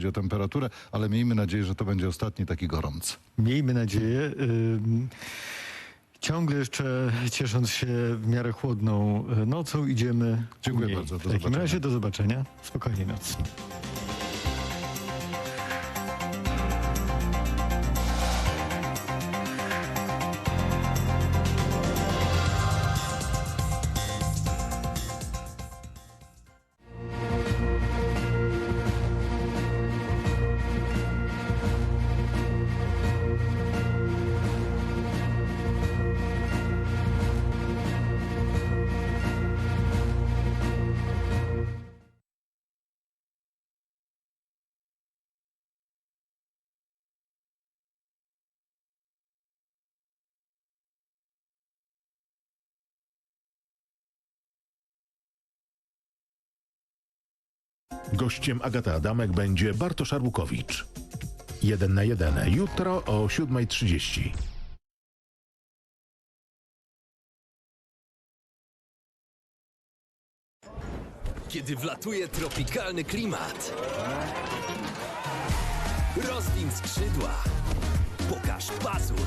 chodzi o temperaturę, ale miejmy nadzieję, że to będzie ostatni taki gorący. Miejmy nadzieję. Ciągle jeszcze ciesząc się w miarę chłodną y, nocą idziemy. Dziękuję bardzo, do W takim zobaczenia. razie do zobaczenia. Spokojnej nocy. Gościem Agaty Adamek będzie Bartosz Arłukowicz. Jeden na jeden. Jutro o 7.30. kiedy wlatuje tropikalny klimat. Rozwin skrzydła. Pokaż pazur.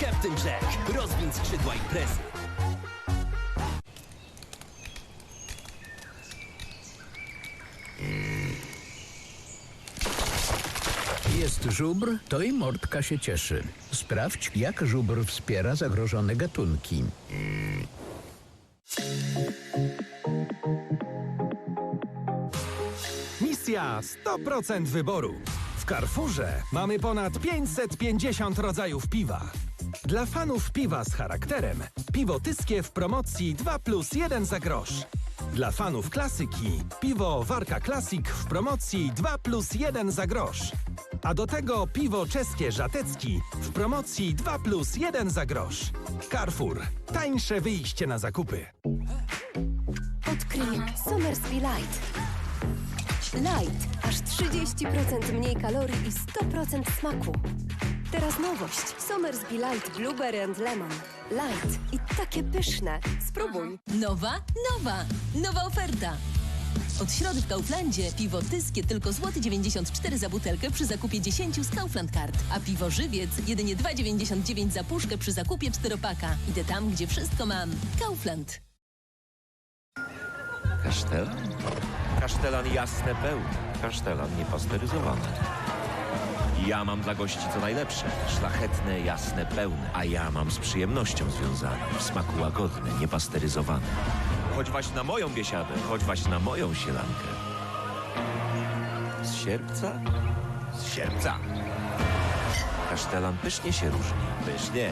Captain Jack. Rozwin skrzydła imprezy. Jest żubr, to i mordka się cieszy. Sprawdź, jak żubr wspiera zagrożone gatunki. Misja 100% wyboru. W Carrefourze mamy ponad 550 rodzajów piwa. Dla fanów piwa z charakterem, piwo tyskie w promocji 2 plus 1 za grosz. Dla fanów klasyki, piwo Warka Classic w promocji 2 plus 1 za grosz. A do tego piwo czeskie Żatecki w promocji 2 plus 1 za grosz. Carrefour. Tańsze wyjście na zakupy. Odkryj Somersby Light. Light. Aż 30% mniej kalorii i 100% smaku. Teraz nowość. Somersby Light Blueberry and Lemon. Light. I takie pyszne. Spróbuj. Nowa, nowa, nowa oferta. Od środy w Kauflandzie piwo tyskie tylko złoty 94 za butelkę przy zakupie 10 z Kaufland Card, a piwo żywiec jedynie 2,99 za puszkę przy zakupie 4 paka. Idę tam, gdzie wszystko mam. Kaufland. Kasztelan? Kasztelan jasne pełne. Kasztelan niepasteryzowany. Ja mam dla gości co najlepsze. Szlachetne, jasne, pełne. A ja mam z przyjemnością związane. W smaku łagodne, niepasteryzowane. Chodź waś na moją biesiadę. Chodź waś na moją sielankę. Z sierpca? Z sierpca. Kasztelan pysznie się różni. Pysznie.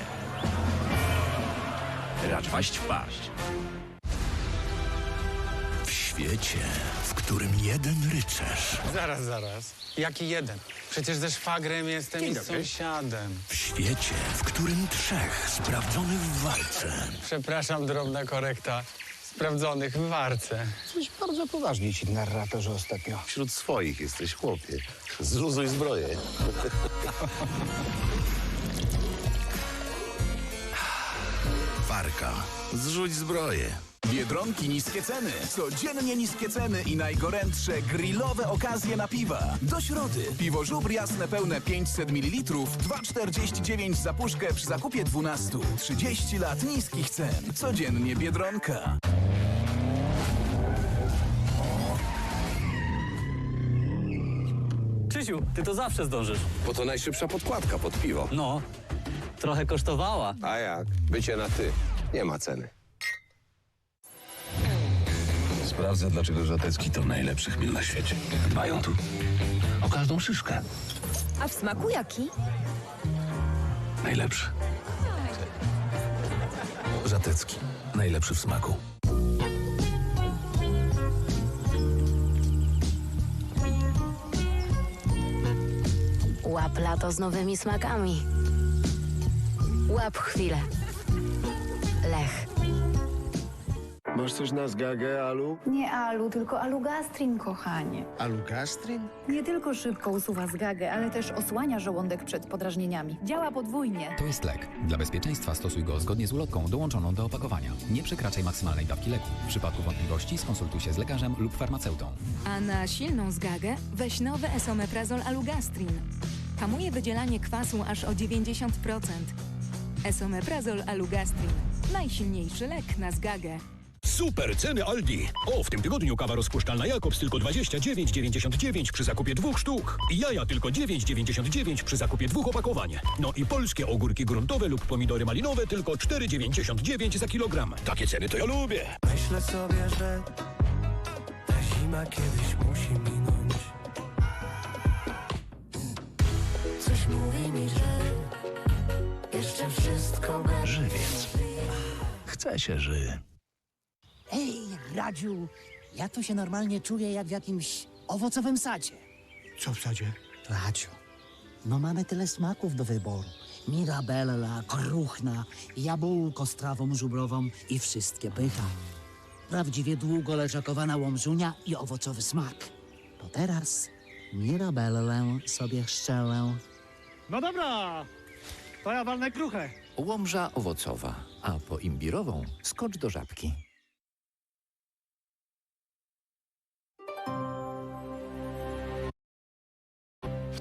Racz waść wpaść. W świecie, w którym jeden rycerz, Zaraz, zaraz. Jaki jeden? Przecież ze szwagrem jestem Dzień i dobry. sąsiadem. w świecie, w którym trzech sprawdzonych w walce Przepraszam, drobna korekta. Sprawdzonych w warce. Coś bardzo poważnie ci, narratorze, ostatnio. Wśród swoich jesteś chłopie. Zluzuj zbroję. Warka. Zrzuć zbroję. Biedronki niskie ceny. Codziennie niskie ceny i najgorętsze grillowe okazje na piwa. Do środy. Piwo żubr jasne pełne 500 ml. 2,49 za puszkę przy zakupie 12. 30 lat niskich cen. Codziennie Biedronka. Krzysiu, ty to zawsze zdążysz. Bo to najszybsza podkładka pod piwo. No, trochę kosztowała. A jak? Bycie na ty. Nie ma ceny. Sprawdzę, dlaczego Żatecki to najlepszy chmiel na świecie. Dbają tu o każdą szyszkę. A w smaku jaki? Najlepszy. Żatecki. Najlepszy w smaku. Łap lato z nowymi smakami. Łap chwilę. Lech. Masz coś na zgagę, Alu? Nie alu, tylko alugastrin, kochanie. Alugastrin? Nie tylko szybko usuwa zgagę, ale też osłania żołądek przed podrażnieniami. Działa podwójnie. To jest lek. Dla bezpieczeństwa stosuj go zgodnie z ulotką dołączoną do opakowania. Nie przekraczaj maksymalnej dawki leku. W przypadku wątpliwości skonsultuj się z lekarzem lub farmaceutą. A na silną zgagę weź nowy esomeprazol Alugastrin. Hamuje wydzielanie kwasu aż o 90%. Esomeprazol Alugastrin. Najsilniejszy lek na zgagę. Super ceny Aldi. O, w tym tygodniu kawa rozpuszczalna Jakobs tylko 29,99 przy zakupie dwóch sztuk. I jaja tylko 9,99 przy zakupie dwóch opakowań. No i polskie ogórki gruntowe lub pomidory malinowe tylko 4,99 za kilogram. Takie ceny to ja lubię. Myślę sobie, że ta zima kiedyś musi minąć. Coś mówi mi, że jeszcze wszystko będzie. Żywiec. Chce się ży. Radziu, ja tu się normalnie czuję jak w jakimś owocowym sadzie. Co w sadzie? Radziu, no mamy tyle smaków do wyboru. Mirabella, kruchna, jabłko z trawą żubrową i wszystkie pycha. Prawdziwie długo leżakowana łomżunia i owocowy smak. To teraz Mirabellę sobie szczelę. No dobra, to ja walnę kruchę. Łomża owocowa, a po imbirową skocz do żabki.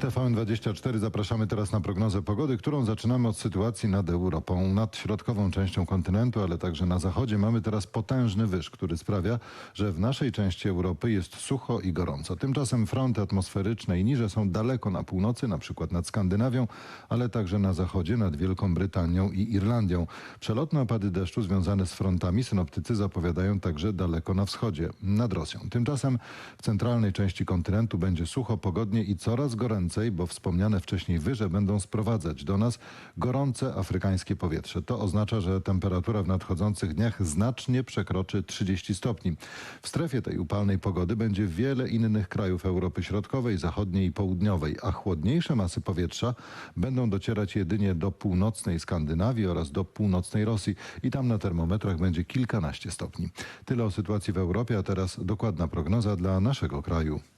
TVN24 zapraszamy teraz na prognozę pogody, którą zaczynamy od sytuacji nad Europą, nad środkową częścią kontynentu, ale także na zachodzie. Mamy teraz potężny wyż, który sprawia, że w naszej części Europy jest sucho i gorąco. Tymczasem fronty atmosferyczne i niże są daleko na północy, na przykład nad Skandynawią, ale także na zachodzie, nad Wielką Brytanią i Irlandią. Przelotne opady deszczu związane z frontami synoptycy zapowiadają także daleko na wschodzie, nad Rosją. Tymczasem w centralnej części kontynentu będzie sucho, pogodnie i coraz goręcej, bo wspomniane wcześniej wyże będą sprowadzać do nas gorące afrykańskie powietrze. To oznacza, że temperatura w nadchodzących dniach znacznie przekroczy 30 stopni. W strefie tej upalnej pogody będzie wiele innych krajów Europy Środkowej, Zachodniej i Południowej, a chłodniejsze masy powietrza będą docierać jedynie do północnej Skandynawii oraz do północnej Rosji i tam na termometrach będzie kilkanaście stopni. Tyle o sytuacji w Europie, a teraz dokładna prognoza dla naszego kraju.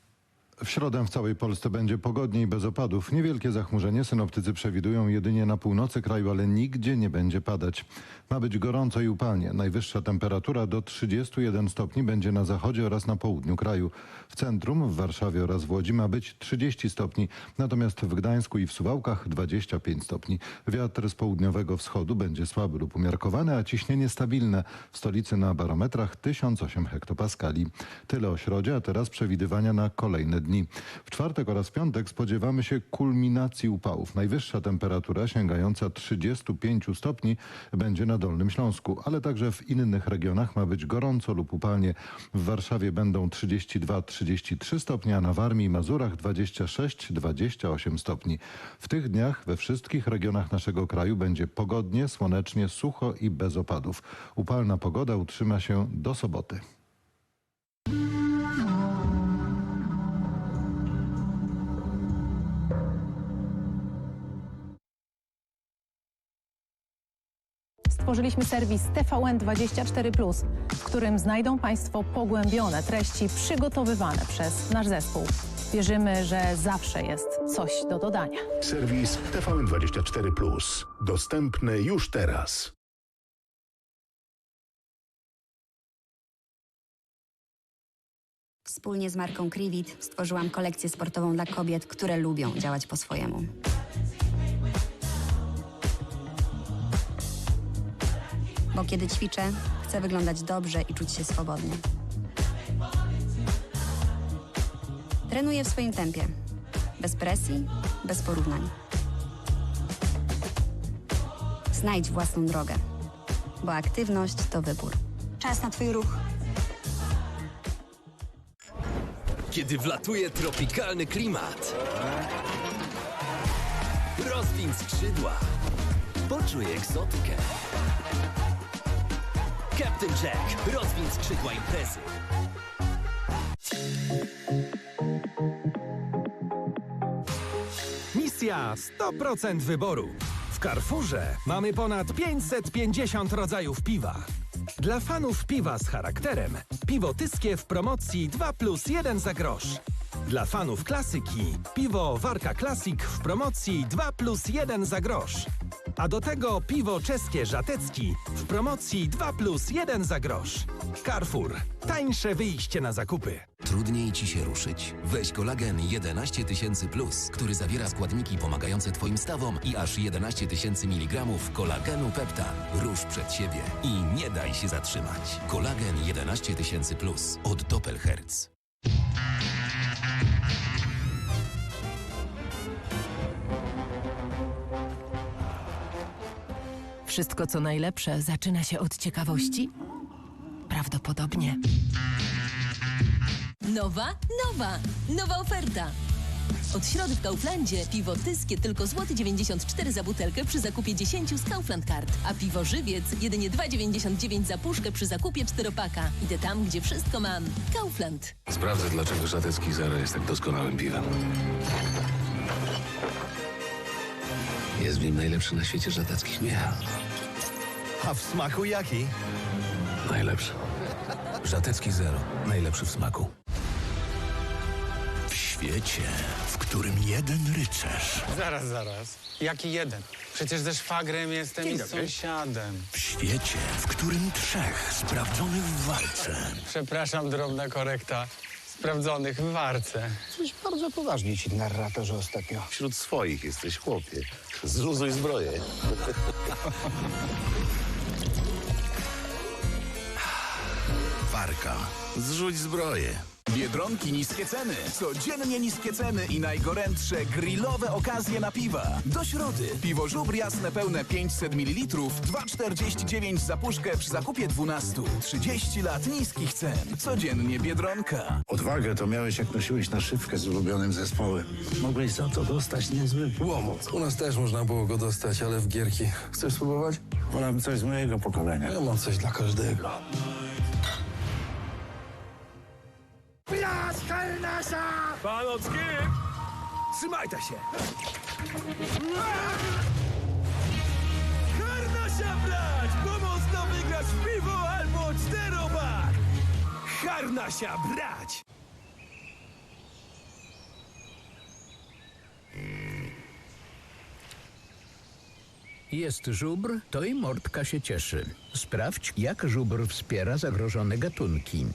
W środę w całej Polsce będzie pogodnie i bez opadów. Niewielkie zachmurzenie synoptycy przewidują jedynie na północy kraju, ale nigdzie nie będzie padać. Ma być gorąco i upalnie. Najwyższa temperatura do 31 stopni będzie na zachodzie oraz na południu kraju. W centrum, w Warszawie oraz w Łodzi ma być 30 stopni, natomiast w Gdańsku i w Suwałkach 25 stopni. Wiatr z południowego wschodu będzie słaby lub umiarkowany, a ciśnienie stabilne. W stolicy na barometrach 1008 hektopaskali. Tyle o środzie, a teraz przewidywania na kolejne dni. W czwartek oraz piątek spodziewamy się kulminacji upałów. Najwyższa temperatura sięgająca 35 stopni będzie na Dolnym Śląsku, ale także w innych regionach ma być gorąco lub upalnie. W Warszawie będą 32-33 stopnie, a na Warmii i Mazurach 26-28 stopni. W tych dniach we wszystkich regionach naszego kraju będzie pogodnie, słonecznie, sucho i bez opadów. Upalna pogoda utrzyma się do soboty. Stworzyliśmy serwis TVN24, w którym znajdą Państwo pogłębione treści przygotowywane przez nasz zespół. Wierzymy, że zawsze jest coś do dodania. Serwis TVN24+. Dostępny już teraz. Wspólnie z marką Krivit stworzyłam kolekcję sportową dla kobiet, które lubią działać po swojemu. Bo kiedy ćwiczę, chcę wyglądać dobrze i czuć się swobodnie. Trenuję w swoim tempie. Bez presji, bez porównań. Znajdź własną drogę, bo aktywność to wybór. Czas na Twój ruch. Kiedy wlatuje tropikalny klimat. Rozwiń skrzydła. Poczuj egzotykę. Captain Jack. Rozwiń skrzydła imprezy. Misja 100% wyboru. W Carrefourze mamy ponad 550 rodzajów piwa. Dla fanów piwa z charakterem, piwo tyskie w promocji 2 plus 1 za grosz. Dla fanów klasyki, piwo Warka Classic w promocji 2 plus 1 za grosz. A do tego piwo czeskie Żatecki w promocji 2 plus 1 za grosz. Carrefour. Tańsze wyjście na zakupy. Trudniej ci się ruszyć? Weź kolagen 11 tysięcy plus, który zawiera składniki pomagające twoim stawom i aż 11 tysięcy miligramów kolagenu peptan. Rusz przed siebie i nie daj się zatrzymać. Kolagen 11 tysięcy plus od Doppelherz. Wszystko co najlepsze zaczyna się od ciekawości? Prawdopodobnie. Nowa, nowa, nowa oferta. Od środy w Kauflandzie piwo tyskie tylko złoty 94 za butelkę przy zakupie 10 z Kaufland Card, a piwo żywiec jedynie 2,99 za puszkę przy zakupie 4 paka. Idę tam, gdzie wszystko mam. Kaufland. Sprawdzę, dlaczego żatecki zero jest tak doskonałym piwem. Jest w nim najlepszy na świecie żateckich miał. A w smaku jaki? Najlepszy. Żatecki zero. Najlepszy w smaku. W świecie, w którym jeden rycerz, Zaraz, zaraz. Jaki jeden? Przecież ze szwagrem jestem i z sąsiadem. w świecie, w którym trzech sprawdzonych w walce Przepraszam, drobna korekta. Sprawdzonych w warce. Coś bardzo poważnie ci, narratorze, ostatnio. Wśród swoich jesteś chłopie. Zluzuj zbroję. Warka. Zrzuć zbroję. Biedronki niskie ceny. Codziennie niskie ceny i najgorętsze grillowe okazje na piwa. Do środy. Piwo żubr jasne pełne 500 ml, 2,49 za puszkę przy zakupie 12. 30 lat niskich cen. Codziennie Biedronka. Odwagę to miałeś, jak nosiłeś naszywkę z ulubionym zespołem. Mogłeś za to dostać niezły łomot. U nas też można było go dostać, ale w gierki. Chcesz spróbować? Wolałem coś z mojego pokolenia. Ja mam coś dla każdego. Blask harnasa! Panocki! Trzymajcie się! Harnasia brać! Pomocno wygrać w piwo albo czterobak! Harnasia brać! Jest żubr, to i mordka się cieszy. Sprawdź, jak żubr wspiera zagrożone gatunki.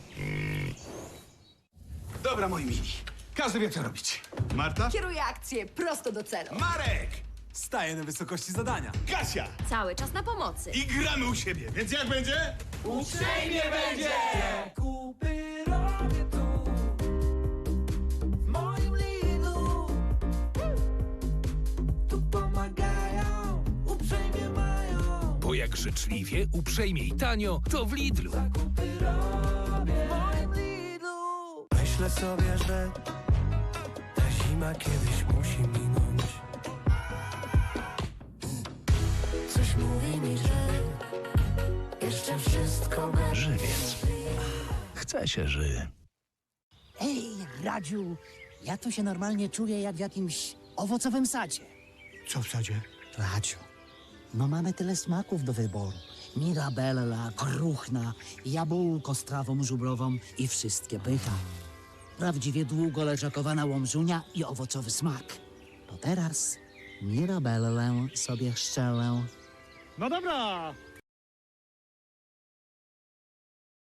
Dobra, moi mili. Każdy wie, co robić. Marta? Kieruję akcję prosto do celu. Marek! Staje na wysokości zadania. Kasia! Cały czas na pomocy. I gramy u siebie, więc jak będzie? Uprzejmie będzie! Kupy robię tu, w moim Lidlu. Tu pomagają, uprzejmie mają. Bo jak życzliwie, uprzejmie i tanio, to w Lidlu. Zakupy robię w moim Lidlu. Myślę sobie, że ta zima kiedyś musi minąć. Coś mówi mi, że jeszcze wszystko będzie. Żywiec. Chce się ży. Ej, Radziu, ja tu się normalnie czuję jak w jakimś owocowym sadzie. Co w sadzie? Radziu, no mamy tyle smaków do wyboru. Mirabella, kruchna, jabłko z trawą żubrową i wszystkie pycha. Prawdziwie długo leżakowana łomżunia i owocowy smak. To teraz Mirabellę sobie szczelę. No dobra,